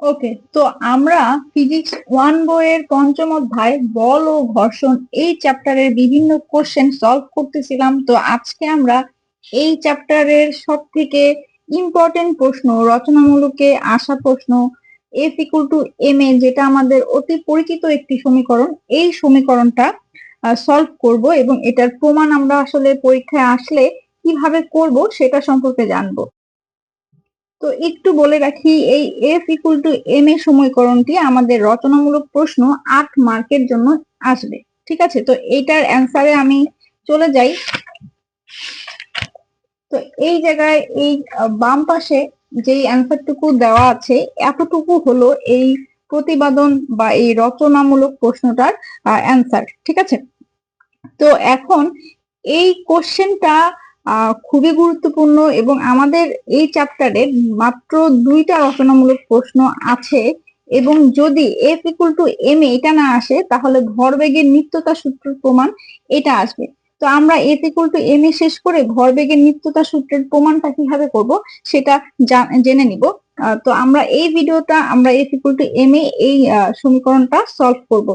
ওকে তো আমরা physics one বইয়ের পঞ্চম অধ্যায় বল ও ঘর্ষণ এই চ্যাপ্টারের বিভিন্ন কোশ্চেন সলভ করতেছিলাম। তো আজকে আমরা এই চ্যাপ্টারের সব থেকে ইম্পর্টেন্ট প্রশ্ন, রচনামূলকে আসা প্রশ্ন F equal to M A যেটা আমাদের অতি পরিচিত একটি সমীকরণ, এই সমীকরণটা সলভ করব এবং এটার প্রমাণ আমরা আসলে পরীক্ষায় আসলে কীভাবে করব সেটা সম্পর্কে জানব। তো একটু বলে রাখি, এই এফ ইকুয়াল টু এম এর সময়করণটি আমাদের রচনামূলক প্রশ্ন আট মার্কের জন্য আসবে। ঠিক আছে? তো এইটার অ্যান্সারে আমি চলে যাই। তো এই জায়গায় এই বাম পাশে যেই অ্যান্সারটুকু দেওয়া আছে, এতটুকু হলো এই প্রতিবাদন বা এই রচনামূলক প্রশ্নটার অ্যান্সার ঠিক আছে? তো এখন এই কোশ্চেনটা খুবই গুরুত্বপূর্ণ এবং আমাদের এই চ্যাপ্টারে মাত্র দুইটা রচনামূলক প্রশ্ন আছে এবং যদি এফ ইকুয়াল টু এম এটা না আসে, তাহলে ভরবেগের নিত্যতা সূত্রের প্রমাণ এটা আসবে। তো আমরা F equal to M A শেষ করে ভরবেগের নিত্যতা সূত্রের প্রমাণটা কীভাবে করব সেটা জেনে নিব। তো আমরা এই ভিডিওটা আমরা F equal to M A এই সমীকরণটা সলভ করব।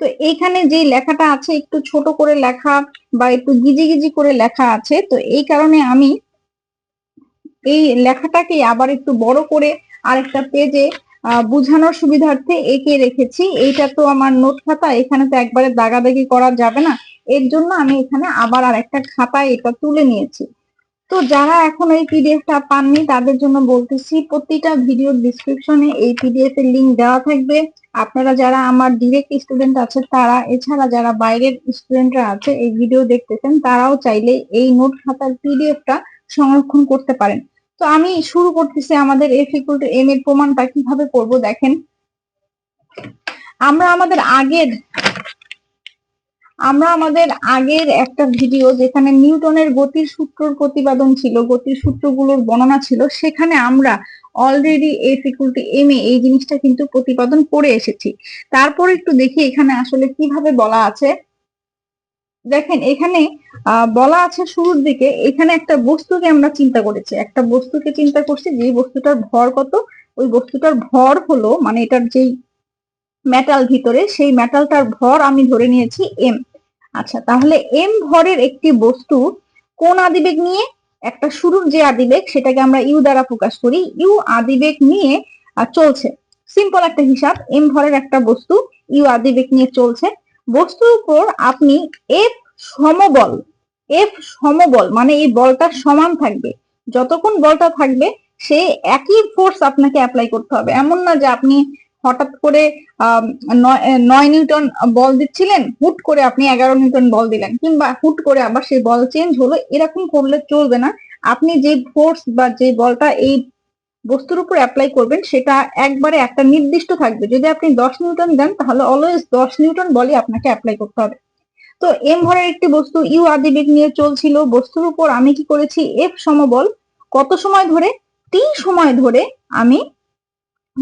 তো এইখানে যে লেখাটা আছে, একটু ছোট করে লেখা বা একটু গিজি গিজি করে লেখা আছে, তো এই কারণে আমি এই লেখাটাকে আবার একটু বড় করে আরেকটা পেজে বুঝানোর সুবিধার্থে এঁকে রেখেছি। এইটা তো আমার নোট খাতা, এখানে তো একবারে দাগাদাগি করা যাবে না। এর জন্য আমি এখানে আবার আর একটা খাতায় এটা তুলে নিয়েছি। তো যারা এখন এই পিডিএফটা পাননি, তাদের জন্য বলতেছি, প্রতিটা ভিডিওর ডিসক্রিপশনে এই পিডিএফ এর লিংক দেওয়া থাকবে। আপনারা যারা আমার ডিরেক্ট স্টুডেন্ট আছে, তারা, এছাড়া যারা বাইরের স্টুডেন্টরা আছে, এই ভিডিও দেখতেছেন, তারাও চাইলে এই নোট খাতার পিডিএফটা সংরক্ষণ করতে পারেন। তো আমি শুরু করতেছি আমাদের এফ ইকুয়াল টু এম এর প্রমাণটা কীভাবে করব দেখেন। আমরা আমাদের আগের আমরা আমাদের আগের একটা ভিডিও যেখানে নিউটনের গতির সূত্রর প্রতিপাদন ছিল, গতির সূত্রগুলোর বর্ণনা ছিল, সেখানে আমরা already F equal to M A এই জিনিসটা কিন্তু প্রতিপাদন করে এসেছি। তারপর একটু দেখি এখানে আসলে কীভাবে বলা আছে। দেখেন, এখানে বলা আছে শুরুর দিকে, এখানে একটা বস্তুকে আমরা চিন্তা করেছি। একটা বস্তুকে চিন্তা করছি, যে বস্তুটার ভর কত? ওই বস্তুটার ভর হলো মানে এটার যেই মেটাল ভিতরে, সেই মেটালটার ভর আমি ধরে নিয়েছি এম আচ্ছা তাহলে এম ভরের একটি বস্তু কোন আদিবেগ নিয়ে? একটা শুরুর যে আদিবেগ সেটাকে আমরা ইউ দ্বারা প্রকাশ করি। ইউ আদিবেগ নিয়ে চলছে। সিম্পল একটা হিসাব এম ভরের একটা বস্তু ইউ আদিবেগ নিয়ে চলছে। বস্তুর উপর আপনি এফ সমবল এফ সমবল মানে এই বলটা সমান থাকবে। যতক্ষণ বলটা থাকবে, সে একই ফোর্স আপনাকে অ্যাপ্লাই করতে হবে। এমন না যে আপনি হঠাৎ করে নয় নিউটন বল দিচ্ছিলেন, হুট করে আপনি এগারো নিউটন বল দিলেন, কিংবা হুট করে আবার সেই বল চেঞ্জ হলো, এরকম করলে চলবে না। আপনি যে ফোর্স বা যে বলটা এই বস্তুর উপর অ্যাপ্লাই করবেন, সেটা একবারে একটা নির্দিষ্ট থাকবে। যদি আপনি দশ নিউটন দেন, তাহলে অলওয়েজ দশ নিউটন বলই আপনাকে অ্যাপ্লাই করতে হবে। তো এম ভরের একটি বস্তু, ইউ আদি বেগ নিয়ে চলছিল। বস্তুর উপর আমি কি করেছি? এফ সমবল, কত সময় ধরে? টি সময় ধরে আমি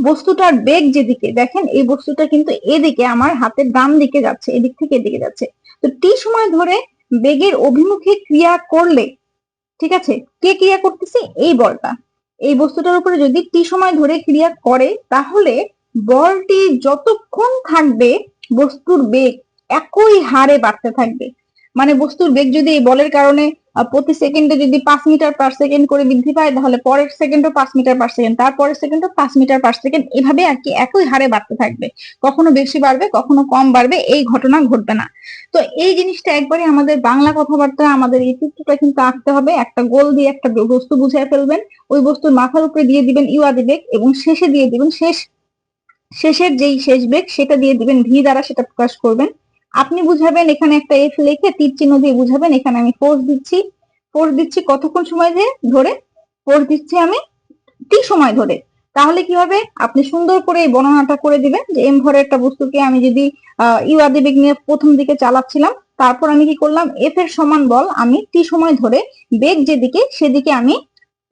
বস্তুটার বেগ যেদিকে, দেখেন এই বস্তুটা কিন্তু এদিকে আমার হাতের ডান দিকে যাচ্ছে, এদিক থেকে এদিকে যাচ্ছে। তো টি সময় ধরে বেগের অভিমুখে ক্রিয়া করলে, ঠিক আছে? কে ক্রিয়া করতেছে? এই বলটা। এই বস্তুটার উপরে যদি টি সময় ধরে ক্রিয়া করে, তাহলে বলটি যতক্ষণ থাকবে, বস্তুর বেগ একই হারে বাড়তে থাকবে। মানে বস্তুর বেগ যদি এই বলের কারণে প্রতি সেকেন্ডে যদি পাঁচ মিটার পার সেকেন্ড করে বৃদ্ধি পায়, তাহলে পরের সেকেন্ডও পাঁচ মিটার পার সেকেন্ড তারপরের সেকেন্ডও পাঁচ মিটার পার সেকেন্ড এভাবে আর কি একই হারে বাড়তে থাকবে। কখনো বেশি বাড়বে, কখনো কম বাড়বে, এই ঘটনা ঘটবে না। তো এই জিনিসটা একবারে আমাদের বাংলা কথাবার্তা, আমাদের এই চিত্রটা কিন্তু আঁকতে হবে, একটা গোল দিয়ে একটা বস্তু বুঝাই ফেলবেন, ওই বস্তুর মাথার উপরে দিয়ে দিবেন ইউআদি বেগ এবং শেষে দিয়ে দিবেন শেষ, শেষের যেই শেষ বেগ, সেটা দিয়ে দিবেন ভি দ্বারা সেটা প্রকাশ করবেন। আপনি বুঝাবেন, এখানে একটা এফ লিখে তীর চিহ্ন দিয়ে বুঝাবেন, এখানে আমি ফোর্স দিচ্ছি। ফোর্স দিচ্ছি কতক্ষণ সময় দিয়ে? ধরে। ফোর্স দিচ্ছি আমি টি সময় ধরে। তাহলে কি হবে? আপনি সুন্দর করে এই বর্ণনাটা করে দিবেন যে এম ভরের একটা বস্তুকে আমি যদি ইউ আদি বেগ নিয়ে প্রথম দিকে চালাচ্ছিলাম, তারপর আমি কি করলাম? এফ এর সমান বল আমি টি সময় ধরে বেগ যেদিকে, সেদিকে আমি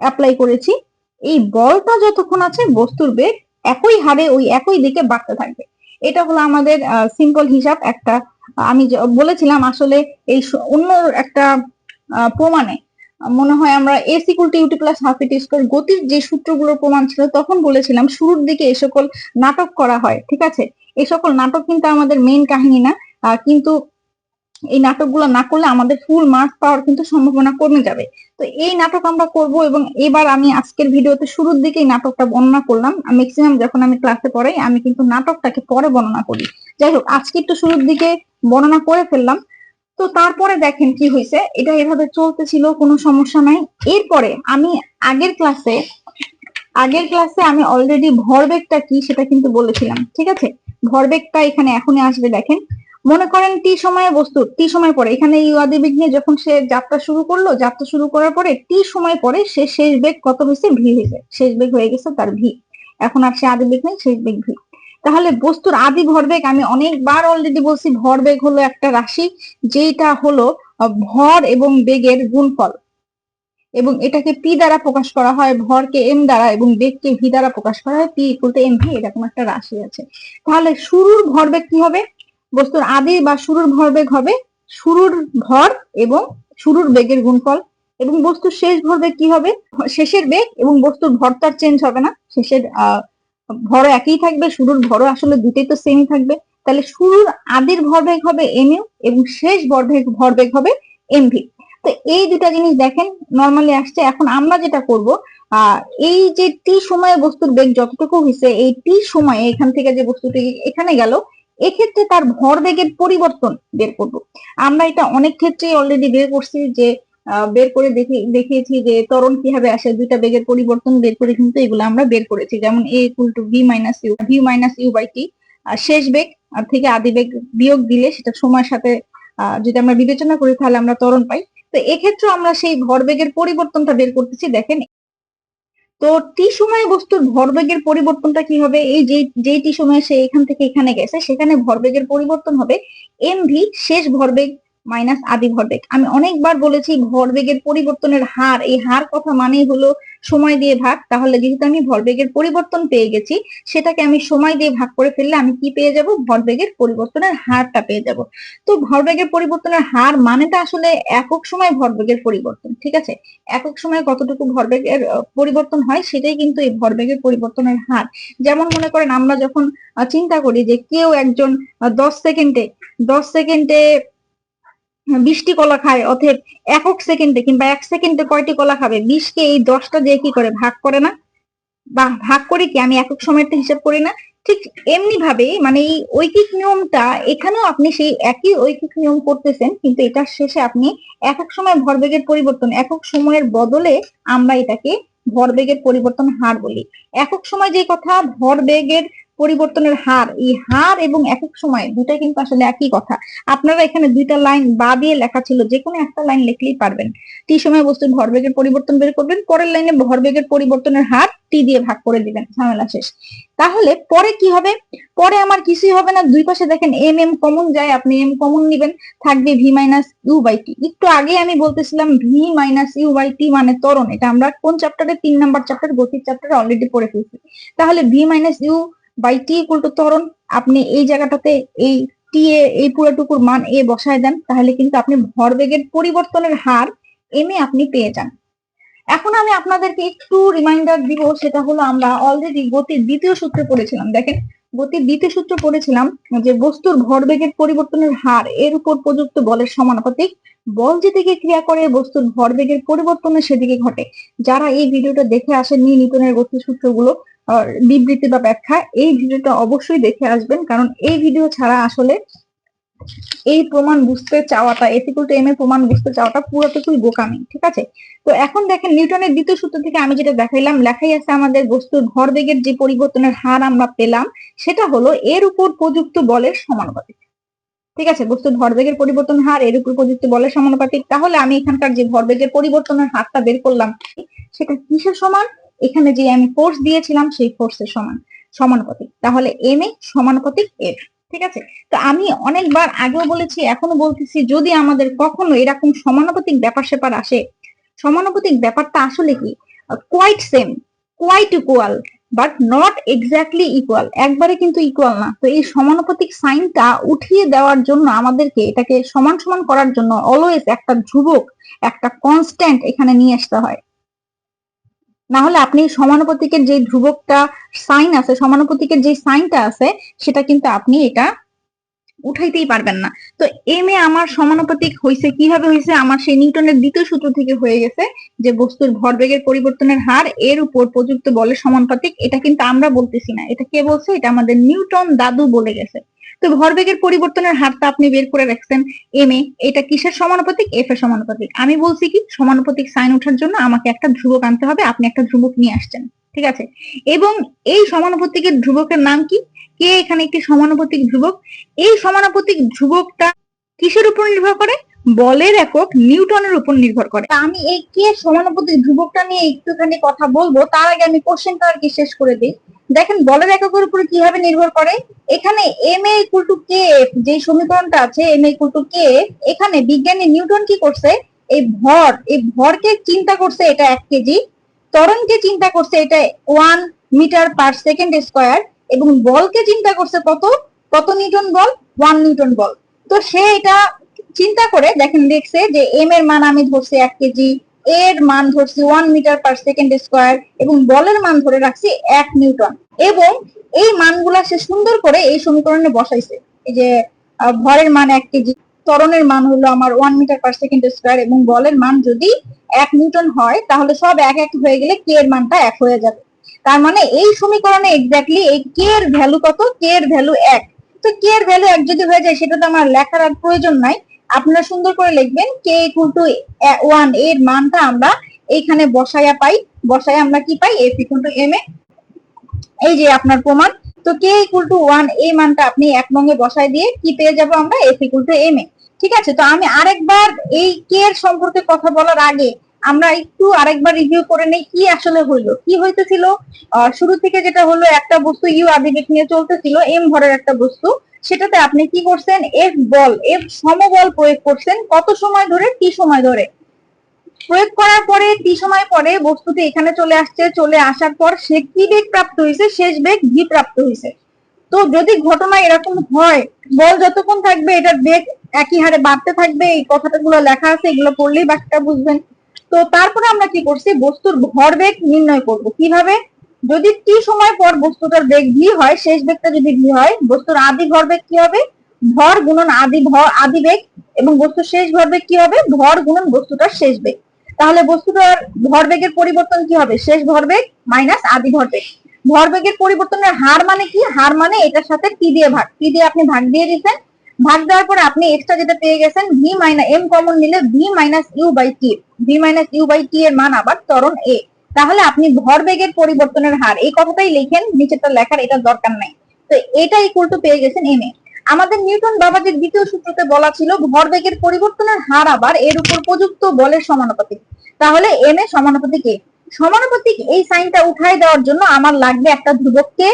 অ্যাপ্লাই করেছি। এই বলটা যতক্ষণ আছে, বস্তুর বেগ একই হারে ওই একই দিকে বাড়তে থাকবে। এটা হলো আমাদের সিম্পল হিসাব একটা, আমি বলেছিলাম আসলে এই অন্য একটা প্রমাণে। মনে হয় আমরা A equal U T plus half E T গতির যে সূত্রগুলোর প্রমাণ ছিল, তখন বলেছিলাম শুরুর দিকে এ সকল নাটক করা হয়, ঠিক আছে? এ সকল নাটক কিন্তু আমাদের মেইন কাহিনী না কিন্তু এই নাটকগুলো না করলে আমাদের ফুল মার্কস পাওয়ার কিন্তু সম্ভাবনা কমে যাবে। তো এই নাটক আমরা করব এবং এবার আমি আজকের ভিডিওতে শুরুর দিকেই নাটকটা বর্ণনা করলাম। ম্যাক্সিমাম যখন আমি ক্লাসে পড়াই, আমি কিন্তু নাটকটাকে পরে বর্ণনা করি। যাই হোক, আজকে একটু শুরুর দিকে বর্ণনা করে ফেললাম। তো তারপরে দেখেন কি হয়েছে, এটা এভাবে চলতেছিল, কোনো সমস্যা নাই। এরপরে আমি আগের ক্লাসে আগের ক্লাসে আমি অলরেডি ভরবেগটা কি সেটা কিন্তু বলেছিলাম, ঠিক আছে? ভরবেগটা এখানে এখনই আসবে, দেখেন। মনে করেন টি সময়ে বস্তু, টি সময় পরে। এখানে আদিবেগ নিয়ে যখন সে যাত্রা শুরু করল, যাত্রা শুরু করার পরে টি সময় পরে সে শেষ বেগ কত হয়েছে ভি হয়েছে শেষ বেগ হয়ে গেছে তার ভি। এখন আর সে আদি বেগ নেই, শেষ বেগ ভি। তাহলে বস্তুর আদি ভরবেগ আমি অনেকবার অলরেডি বলছি ভরবেগ হলো একটা রাশি যেটা হলো ভর এবং বেগের গুণফল। এবং এটাকে পি দ্বারা প্রকাশ করা হয়, ভরকে এম দ্বারা এবং বেগকে ভি দ্বারা প্রকাশ করা হয়, P equal to M V, এরকম একটা রাশি আছে। তাহলে শুরুর ভরবেগ কি হবে? বস্তুর আদি বা শুরুর ভরবেগ হবে শুরুর ভর এবং শুরুর বেগের গুণফল এবং বস্তুর শেষ ভরবেগ কি হবে? শেষের বেগ এবং বস্তুর ভর তো আর চেঞ্জ হবে না। শেষের ভরও একই থাকবে, শুরুর ভরও আসলে দুটোই তো সেমই থাকবে। তাহলে শুরুর আদির ভরবেগ হবে এম ইউ এবং শেষ ভরবেগ ভরবেগ হবে এম ভি তো এই দুটা জিনিস দেখেন নর্মালি আসছে। এখন আমরা যেটা করব এই যে টি সময়ে বস্তুর বেগ যতটুকু হয়েছে এই টি সময়ে এখান থেকে যে বস্তুটি এখানে গেল এক্ষেত্রে তার ভরবেগের পরিবর্তন বের করব। আমরা এটা অনেক ক্ষেত্রেই অলরেডি বের করছি যে বের করে দেখি, দেখিয়েছি যে ত্বরণ কীভাবে আসে, দুইটা বেগের পরিবর্তন বের করে কিন্তু এগুলো আমরা বের করেছি। যেমন A equal to V minus U V minus U by T শেষ বেগ থেকে আদি বেগ বিয়োগ দিলে সেটা সময়ের সাথে যদি আমরা বিবেচনা করি তাহলে আমরা ত্বরণ পাই। তো এক্ষেত্রে আমরা সেই ভরবেগের পরিবর্তনটা বের করতেছি। দেখেন তো টি সময়ে বস্তুর ভরবেগের পরিবর্তনটা কি হবে? এই যে যে টি সময়ে সে এখান থেকে এখানে গেছে, সেখানে ভরবেগের পরিবর্তন হবে এম ভি শেষ ভরবেগ মাইনাস আদি ভরবেগ। আমি অনেকবার বলেছি ভরবেগের পরিবর্তনের হার, এই হার কথা মানেই হলো সময় দিয়ে ভাগ, তাহলে যেহেতু আমি ভরবেগের পরিবর্তন পেয়ে গেছি, সেটাকে আমি সময় দিয়ে ভাগ করে ফেললে আমি কি পেয়ে যাব? ভরবেগের পরিবর্তনের হারটা পেয়ে যাব। তো ভরবেগের পরিবর্তনের হার মানেটা আসলে একক সময় ভরবেগের পরিবর্তন, ঠিক আছে? একক সময় কতটুকু ভরবেগের পরিবর্তন হয় সেটাই কিন্তু এই ভরবেগের পরিবর্তনের হার। যেমন মনে করেন আমরা যখন চিন্তা করি যে কেউ একজন দশ সেকেন্ডে দশ সেকেন্ডে বিশটি কলা খায়, অতএব একক সেকেন্ডে কিংবা এক সেকেন্ডে কয়টি কলা খাবে? বিশকে এই দশটা দিয়ে কি করে? ভাগ করে না? বা ভাগ করে কি? আমি একক সময়ের হিসাব করি না। ঠিক এমনি ভাবে মানে এই ঐকিক নিয়মটা, এখানেও আপনি সেই একই ঐকিক নিয়ম করতেছেন, কিন্তু এটার শেষে আপনি একক সময় ভরবেগের পরিবর্তন, একক সময়ের বদলে আমরা এটাকে ভরবেগের পরিবর্তন হার বলি। একক সময় যে কথা, ভরবেগের পরিবর্তনের হার, এই হার এবং একক সময় দুটাই কিন্তু আসলে একই কথা। আপনারা এখানে দুইটা লাইন বা দিয়ে লেখা ছিল যে কোনো একটা লাইন লিখলেই পারবেন। টি সময় বস্তুর ভরবেগের পরিবর্তন বের করবেন, পরের লাইনে ভরবেগের পরিবর্তনের হার টি দিয়ে ভাগ করে দিবেন, ঝামেলা শেষ। তাহলে পরে কি হবে? পরে আমার কিছুই হবে না, দুই পাশে দেখেন এম এম কমন যায়, আপনি এম কমন নিবেন, থাকবে V minus U by T একটু আগে আমি বলতেছিলাম V minus U by T মানে ত্বরণ, এটা আমরা কোন চ্যাপ্টারে তিন নাম্বার চ্যাপ্টার গতির চ্যাপ্টারে অলরেডি পড়ে ফেলছি। তাহলে V minus U by T equal to ত্বরণ আপনি এই জায়গাটাতে এই টি এ এই পুরোটুকুর মান এ বসায় দেন, তাহলে কিন্তু আপনি ভরবেগের পরিবর্তনের হার এম এ আপনি পেয়ে যান। এখন আমি আপনাদেরকে একটু রিমাইন্ডার দিব, সেটা হলো আমরা অলরেডি গতির দ্বিতীয় সূত্রে পড়েছিলাম। দেখেন, গতির দ্বিতীয় সূত্র পড়েছিলাম যে বস্তুর ভরবেগের পরিবর্তনের হার এর উপর প্রযুক্ত বলের সমানুপাতিক বল যেদিকে ক্রিয়া করে, বস্তুর ভরবেগের পরিবর্তনের সেদিকে ঘটে। যারা এই ভিডিওটা দেখে আসেননি, নিউটনের গতি সূত্রগুলো বিবৃতি বা ব্যাখ্যা, এই ভিডিওটা অবশ্যই দেখে আসবেন। কারণ এই ভিডিও ছাড়া আসলে এই প্রমাণ বুঝতে চাওয়াটা এথিক্যাল টু এম এর প্রমাণ বুঝতে চাওয়াটা পুরোটুকুই বোকামি, ঠিক আছে? তো এখন দেখেন নিউটনের দ্বিতীয় সূত্র থেকে আমি যেটা দেখাইলাম, লেখাই আছে আমাদের বস্তুর ভরবেগের যে পরিবর্তনের হার আমরা পেলাম, সেটা হলো এর উপর প্রযুক্ত বলের সমানুপাতিক। ঠিক আছে? বস্তুর ভরবেগের পরিবর্তন হার, এর উপর প্রযুক্ত বলের সমানুপাতিক। তাহলে আমি এখানকার যে ভরবেগের পরিবর্তনের হারটা বের করলাম, সেটা কিসের সমান? এখানে যে আমি ফোর্স দিয়েছিলাম, সেই ফোর্সের সমান, সমানুপাতিক। তাহলে এম এ সমানুপাতিক এফ ঠিক আছে? তো আমি অনেকবার আগেও বলেছি, এখনও বলতেছি, যদি আমাদের কখনো এরকম সমানুপাতিক ব্যাপার স্যাপার আসে, সমানুপাতিক ব্যাপারটা আসলে কি? Quite same quite equal but not exactly equal একবারে কিন্তু ইকুয়াল না। তো এই সমানুপাতিক সাইনটা উঠিয়ে দেওয়ার জন্য আমাদেরকে এটাকে সমান সমান করার জন্য অলওয়েজ একটা ধ্রুবক, একটা কনস্ট্যান্ট এখানে নিয়ে আসতে হয়। না হলে আপনি সমানুপাতিকের যে ধ্রুবকটা সাইন আছে, সমানুপাতিকের যে সাইনটা আছে, সেটা কিন্তু আপনি এটা উঠাইতেই পারবেন না। তো এম এ আমার সমানুপাতিক হয়েছে কীভাবে হয়েছে আমার সেই নিউটনের দ্বিতীয় সূত্র থেকে হয়ে গেছে যে বস্তুর ভরবেগের পরিবর্তনের হার, এর উপর প্রযুক্ত বলের সমানুপাতিক, এটা কিন্তু আমরা বলতেছি না। এটা কে বলছে? এটা আমাদের নিউটন দাদু বলে গেছে। তো ভরবেগের পরিবর্তনের হারটা আপনি বের করে রাখছেন এম এ এটা কিসের সমানুপাতিক? এফ এর সমানুপাতিক। আমি বলছি কি, সমানুপাতিক সাইন ওঠার জন্য আমাকে একটা ধ্রুবক আনতে হবে, আপনি একটা ধ্রুবক নিয়ে আসছেন, ঠিক আছে? এবং এই সমানুপাতিকের ধ্রুবকের নাম কি? কে এখানে একটি সমানুপাতিক ধ্রুবক? এই সমানুপাতিক ধ্রুবকটা কিসের উপর নির্ভর করে? বলের একক নিউটনের উপর নির্ভর করে। আমি এই কে সমানুপাতিক ধ্রুবকটা নিয়ে একটুখানি কথা বলব, তার আগে আমি কোশ্চেনটা আর কি শেষ করে দিই। দেখেন বলের এককের উপর কীভাবে নির্ভর করে? এখানে M A equal to K F যে সমীকরণটা আছে M A equal to K F এখানে বিজ্ঞানী নিউটন কি করছে? এই ভর, এই ভরকে চিন্তা করছে এটা এক কেজি, ত্বরণকে চিন্তা করছে এটা one metre per second square, এবং বলকে চিন্তা করছে কত? কত নিউটন বল? ওয়ান নিউটন বল। তো সে এটা চিন্তা করে, দেখেন দেখছে যে এম এর মান আমি ধরছি এক কেজি এর মান ধরছি one metre per second square এবং বলের মান ধরে রাখছি এক নিউটন। এবং এই মানগুলা সে সুন্দর করে এই সমীকরণে বসাইছে। এই যে ভরের মান এক কেজি, ত্বরণের মান হলো আমার one metre per second square এবং বলের মান যদি এক নিউটন হয়, তাহলে সব এক এক হয়ে গেলে কে এর মানটা এক হয়ে যাবে। তার মানে এই সমীকরণে এক্স্যাক্টলি এই কে এর ভ্যালু কত? কে এর ভ্যালু এক। তো কে এর ভ্যালু এক যদি হয়ে যায়, সেটা তো আমার লেখার আর প্রয়োজন নাই। আপনারা সুন্দর করে লিখবেন কে ইকুয়াল টু ওয়ানের মানটা আমরা এইখানে বসাইয়া পাই। বসাই আমরা কি পাই? F equal to M A. এই যে আপনার প্রমাণ। তো কে ইকুয়াল টু ওয়ান এই মানটা আপনি এক নঙ্গে বসাই দিয়ে কি পেয়ে যাব আমরা? F equal to M A. ঠিক আছে? তো আমি আরেকবার এই কে এর সম্পর্কে কথা বলার আগে আমরা একটু আরেকবার রিভিউ করে নেই কি আসলে হইল। কি হইতেছিল? শুরু থেকে যেটা হলো, একটা বস্তু ইউ আদিবেগ নিয়ে চলতেছিল এম ভরের একটা বস্তু। সেটাতে আপনি কি করছেন? এফ বল এফ সমবল প্রয়োগ করছেন কত সময় ধরে? টি সময় ধরে। প্রয়োগ করার পরে টি সময় পরে বস্তুটি এখানে চলে আসছে, চলে আসার পর সে কি বেগ প্রাপ্ত হয়েছে? শেষ বেগ ভি প্রাপ্ত হয়েছে। তো যদি ঘটনা এরকম হয়, বল যতক্ষণ থাকবে, এটার বেগ একই হারে বাড়তে থাকবে, এই কথাটা গুলো লেখা আছে, এগুলো পড়লেই বাকিটা বুঝবেন। তো তারপরে আমরা কি করছি? বস্তুর ভরবেগ নির্ণয় করব। কীভাবে? যদি টি সময় পর বস্তুটার বেগ ভি হয়, শেষ বেগটা যদি ভি হয়, বস্তুর আদি ভরবেগ কি হবে? ভর গুণন আদি ভর, আদি বেগ এবং বস্তুর শেষ ভরবেগ কি হবে? ভর গুণন বস্তুটার শেষ বেগ। তাহলে বস্তুটার ভরবেগের পরিবর্তন কি হবে? শেষ ভরবেগ মাইনাস আদি ভরবেগ ভরবেগের পরিবর্তনের হার মানে কি? হার মানে এটার সাথে টি দিয়ে ভাগ। টি দিয়ে আপনি ভাগ দিয়ে দিচ্ছেন ভাগ দেওয়ার পরে আপনি এক্সট্রা যেটা পেয়ে গেছেন ভি মাইনাস এম কমন নিলে V minus U by T V minus U by T এর মান আবার ত্বরণ এ তাহলে আপনি ভরবেগের পরিবর্তনের হার, এই কথাটাই লিখেন, নিচেরটা লেখার এটা দরকার নাই। তো এটা ইকুয়াল টু পেয়ে গেছেন এম এ আমাদের নিউটন বাবাজির দ্বিতীয় সূত্রতে বলা ছিল ভরবেগের পরিবর্তনের হার আবার এর উপর প্রযুক্ত বলের সমানুপাতিক। তাহলে এম এ সমানুপাতিক এ সমানুপাতিক এই সাইনটা উঠাই দেওয়ার জন্য আমার লাগবে একটা ধ্রুবককে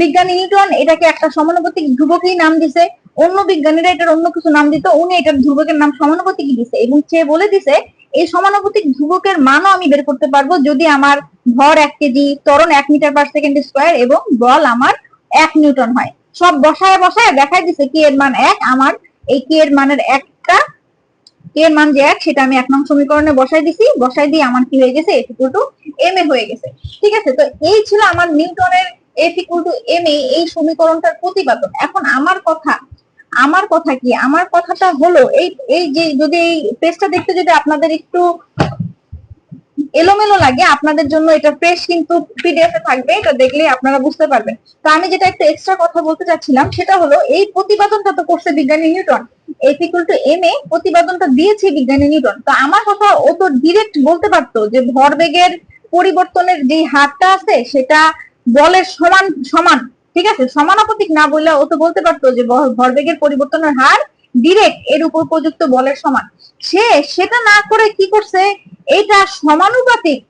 বিজ্ঞানী নিউটন এটাকে একটা সমানুপাতিক ধ্রুবকই নাম দিছে, অন্য বিজ্ঞানীরা এটার অন্য কিছু নাম দিত, উনি এটার ধ্রুবকের নাম সমানুপাতিকই দিছে এবং সে বলে দিছে এই সমানুপাতিক ধ্রুবকের মানও আমি বের করতে পারব যদি আমার ভর এক কেজি, ত্বরণ এক মিটার পার সেকেন্ড স্কোয়ার এবং বল আমার এক নিউটন হয়। সব বসায় বসায় দেখাই দিছে কি এর মান এক, আমার এই কি এর মানের একটা কে এর মান যে এক, সেটা আমি এক নং সমীকরণে বসাই দিছি, বসাই দিয়ে আমার কি হয়ে গেছে? F equal to M A হয়ে গেছে। ঠিক আছে? তো এই ছিল আমার নিউটনের এফ টু এম এ এই সমীকরণটার প্রতিপাদন। এখন আমার কথা আমার কথা কি? আমার কথাটা হলো, এই এই যে যদি এই পেজটা দেখতে যদি আপনাদের একটু এলোমেলো লাগে, আপনাদের জন্য এটা ফ্রেশ কিন্তু পিডিএফ এ থাকবে, এটা দেখলে আপনারা বুঝতে পারবেন। তো আমি যেটা একটু এক্সট্রা কথা বলতে চাচ্ছিলাম, সেটা হলো, এই প্রতিপাদনটা তো করছে বিজ্ঞানী Newton. F to M A প্রতিপাদনটা দিয়েছে বিজ্ঞানী নিউটন। তো আমার কথা ও তো ডিরেক্ট বলতে পারতো যে ভরবেগের পরিবর্তনের যে হারটা আছে, সেটা বলের সমান সমান। ঠিক আছে? সমানুপাতিক না বললে ও তো বলতে পারতো যে ভরবেগের পরিবর্তনের হার ডিরেক্ট এর উপর প্রযুক্ত বলের সমান। সে সেটা না করে কি করছে? এটা সমানুপাতিক।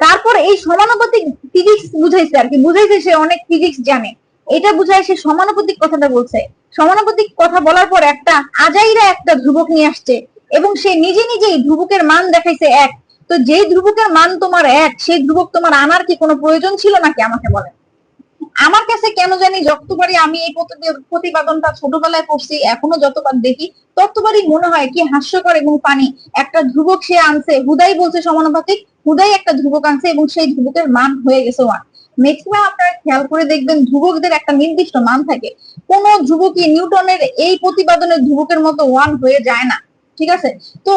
তারপর এই সমানুপাতিক ফিজিক্স বুঝাইছে আর কি। বুঝাইছে সে অনেক ফিজিক্স জানে। এটা বুঝায় সে সমানুপাতিক কথাটা বলছে। সমানুপাতিক কথা বলার পর একটা আজাইরা একটা ধ্রুবক নিয়ে আসছে এবং সে নিজে নিজেই ধ্রুবকের মান দেখাইছে এক। তো যেই ধ্রুবকের মান তোমার এক, সেই ধ্রুবক তোমার আনার কি কোনো প্রয়োজন ছিল নাকি আমাকে বলেন? আমার কাছে কেন জানি যতবারই আমি এই প্রতিবেদনটা ছোটবেলায় পড়ছি, এখনও যতবার দেখি, ততবারই মনে হয় কি হাস্যকর এবং পানি। একটা ধ্রুবক সে আনছে, হুদাই বলছে সমানুপাতিক, হুদাই একটা ধ্রুবক আনছে এবং সেই ধ্রুবকের মান হয়ে গেছে ওয়ান ম্যাক্সিমাম আপনারা খেয়াল করে দেখবেন ধ্রুবকদের একটা নির্দিষ্ট মান থাকে। কোন ধ্রুবকই নিউটনের এই প্রতিপাদনের ধ্রুবকের মতো ওয়ান হয়ে যায় না, ঠিক আছে? তো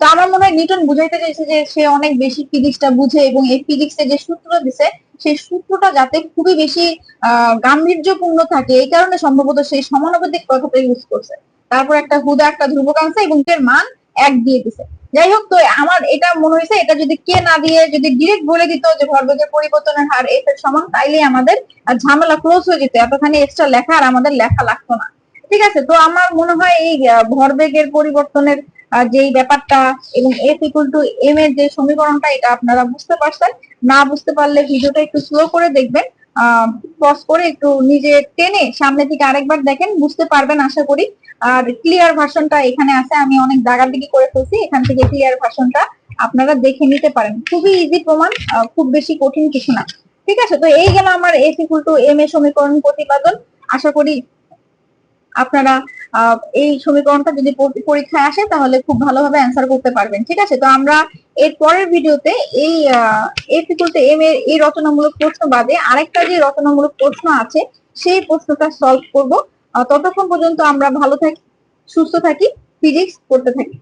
তো আমার মনে হয় নিউটন বুঝাইতে চাইছে যে সে অনেক বেশি ফিজিক্সটা বুঝে এবং এই ফিজিক্সের যে সূত্র দিছে সেই সূত্রটা যাতে খুবই বেশি গাম্ভীর্যপূর্ণ থাকে, এই কারণে সম্ভবত সেই সমানুপাতিক কথাটা ইউজ করছে। তারপর একটা হুদা, একটা ধ্রুবক আনছে এবং এর মান এক দিয়ে দিছে। যাই হোক, তো আমার এটা মনে হয়েছে, এটা যদি কে না দিয়ে, যদি ডিরেক্ট বলে দিত যে ভরবেগের পরিবর্তনের হার এফ এর সমান তাইলে আমাদের ঝামেলা ক্লোজ হয়ে যেত। এতখানি এক্সট্রা লেখা আর আমাদের লেখা লাগতো না। ঠিক আছে, তো আমার মনে হয় এই ভরবেগের পরিবর্তনের যেই ব্যাপারটা এবং এফ ইকুয়াল টু এম এর যে সমীকরণটা, এটা আপনারা বুঝতে পারছেন। না বুঝতে পারলে ভিডিওটা একটু স্লো করে দেখবেন পজ করে একটু নিজে টেনে সামনে থেকে আরেকবার দেখেন, বুঝতে পারবেন আশা করি। আর ক্লিয়ার ভার্সনটা এখানে আছে, আমি অনেক দাগাদিগি করে ফেলছি, এখান থেকে ক্লিয়ার ভার্সনটা আপনারা দেখে নিতে পারেন। খুবই ইজি প্রমাণ খুব বেশি কঠিন কিছু না। ঠিক আছে, তো এই গেল আমার এফ ইকুয়াল টু এম এর সমীকরণ প্রতিপাদন। আশা করি আপনারা এই সমীকরণটা যদি পরীক্ষায় আসে তাহলে খুব ভালোভাবে অ্যান্সার করতে পারবেন, ঠিক আছে? তো আমরা এর পরের ভিডিওতে এই এফ এম এর, এই রচনামূলক প্রশ্ন বাদে আরেকটা যে রচনামূলক প্রশ্ন আছে, সেই প্রশ্নটা সলভ করব। ততক্ষণ পর্যন্ত আমরা ভালো থাকি, সুস্থ থাকি ফিজিক্স করতে থাকি।